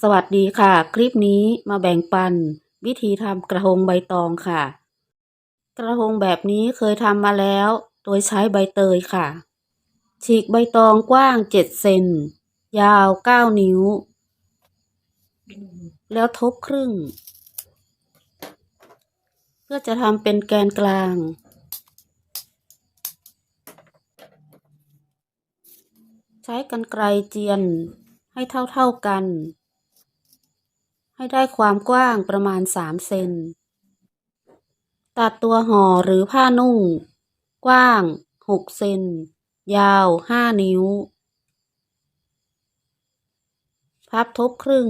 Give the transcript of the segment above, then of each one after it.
สวัสดีค่ะ คลิปนี้มาแบ่งปัน วิธีทำกระทงใบตองค่ะ กระทงแบบนี้เคยทำมาแล้ว โดยใช้ใบเตยค่ะ ฉีกใบตองกว้าง7เซนยาว9นิ้ว แล้วทบครึ่ง เพื่อจะทำเป็นแกนกลางใช้กรรไกรเจียนให้เท่าๆกัน ให้ได้ความกว้างประมาณ 3 เซน ตัดตัวห่อหรือผ้านุ่ง กว้าง 6 เซน ยาว 5 นิ้ว พับทบครึ่ง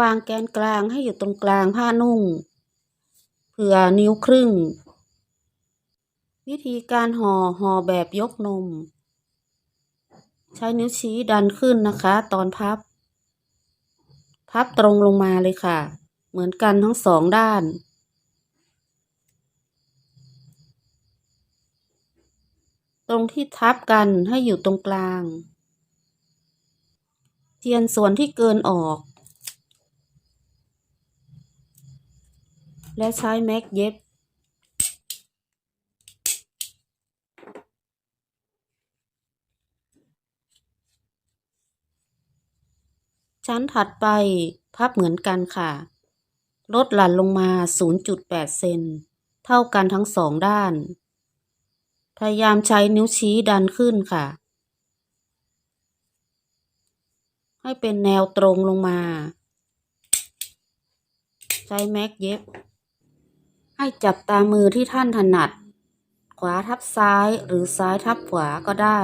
วางแกนกลางให้อยู่ตรงกลางผ้านุ่ง เผื่อนิ้วครึ่ง วิธีการห่อห่อแบบยกนม ใช้นิ้วชี้ดันขึ้นนะคะ ตอนพับ พับตรงลงมาเลยค่ะ เหมือนกันทั้งสองด้านตรงที่ทับกันให้อยู่ตรงกลางเจียนส่วนที่เกินออก และใช้แม็กเย็บ ชั้นถัดไปพับเหมือนกันค่ะ ลดหลั่นลงมา 0.8 เซน เท่ากันทั้งสองด้าน พยายามใช้นิ้วชี้ดันขึ้นค่ะ ให้เป็นแนวตรงลงมา ใช้แม็กเย็บ ให้จับตามมือที่ท่านถนัด ขวาทับซ้ายหรือซ้ายทับขวาก็ได้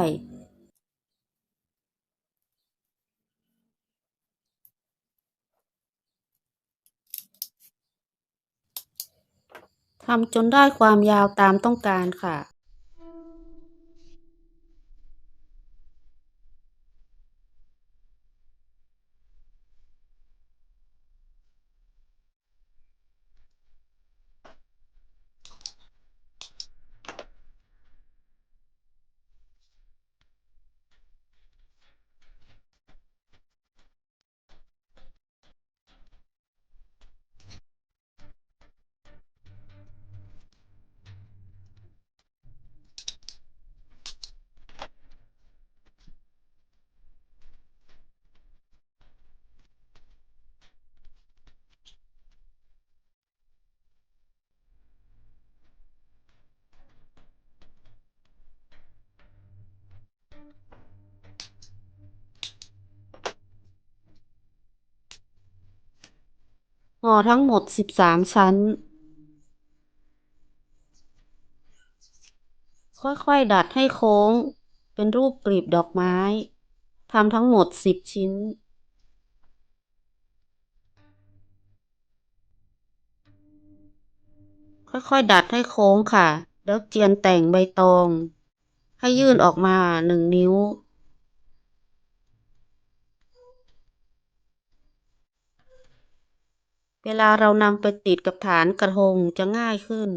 ทำจนได้ความยาวตามต้องการค่ะ ห่อทั้งหมด13ชั้น ค่อยๆ ดัดให้โค้ง เป็นรูปกลีบดอกไม้ทำทั้งหมด10ชิ้นค่อยๆ ดัดให้โค้งค่ะ แล้วเจียนแต่งใบตอง ให้ยื่นออกมา1นิ้วเว ลาเรานำไปติดกับฐานกระทงจะง่ายขึ้น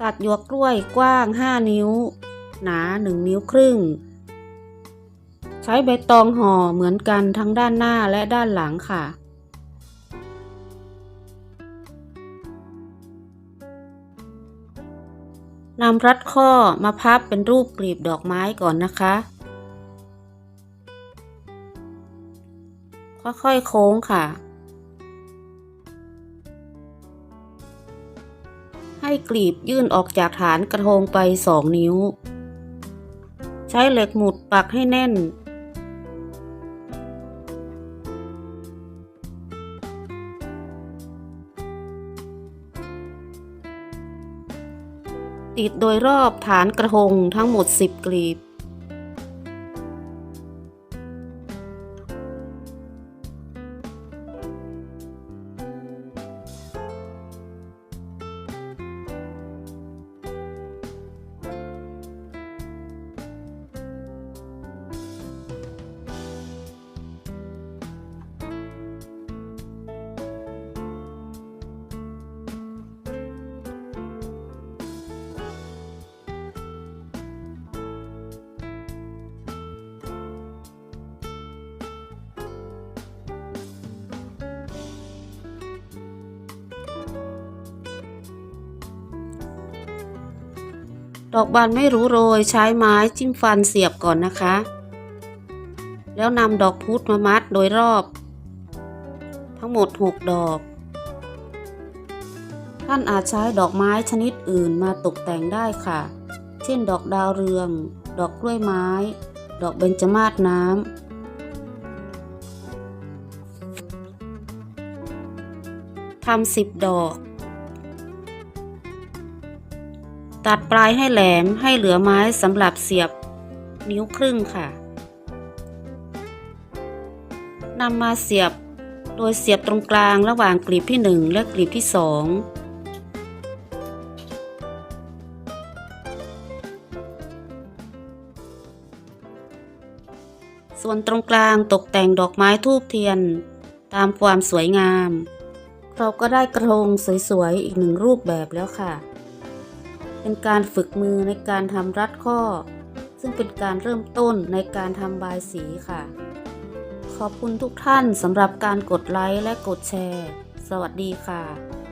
ตัดหยวกกล้วยกว้าง 5 นิ้ว หนา 1 นิ้วครึ่ง ใช้ใบตองห่อเหมือนกันทั้งด้านหน้าและด้านหลังค่ะ นำรัดข้อมาพับเป็นรูปกลีบดอกไม้ก่อนนะคะ ค่อยๆโค้งค่ะ ให้กลีบยื่นออกจากฐานกระทงไปสองนิ้ว ใช้เหล็กหมุดปักให้แน่น ติดโดยรอบฐานกระทงทั้งหมด 10 กลีบ ดอกบานไม่รู้โรยใช้ไม้จิ้มฟันเสียบก่อนนะคะ แล้วนำดอกพุธมามัดโดยรอบ ทั้งหมด 6 ดอก ท่านอาจใช้ดอกไม้ชนิดอื่นมาตกแต่งได้ค่ะ เช่น ดอกดาวเรือง ดอกกล้วยไม้ ดอกเบญจมาศน้ำทำสิบดอก ตัดปลายให้แหลมให้เหลือไม้สำหรับเสียบนิ้วครึ่งค่ะนำมาเสียบโดยเสียบตรงกลางระหว่างกลีบที่หนึ่งและกลีบที่สองส่วนตรงกลางตกแต่งดอกไม้ทูบเทียน ตามความสวยงาม เราก็ได้กระทงสวยๆ อีกหนึ่งรูปแบบแล้วค่ะ เป็นการฝึกมือในการทำรัดข้อ ซึ่งเป็นการเริ่มต้นในการทำบายสีค่ะ ขอบคุณทุกท่านสำหรับการกดไลค์และกดแชร์ สวัสดีค่ะ